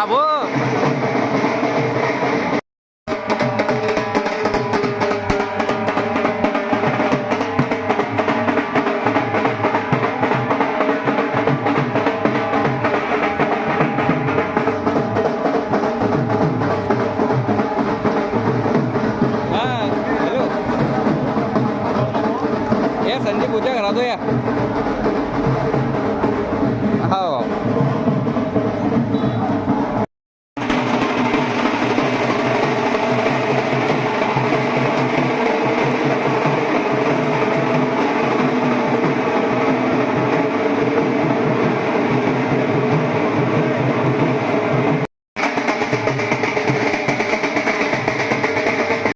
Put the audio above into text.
가보! संजीव पूजा करा दो यार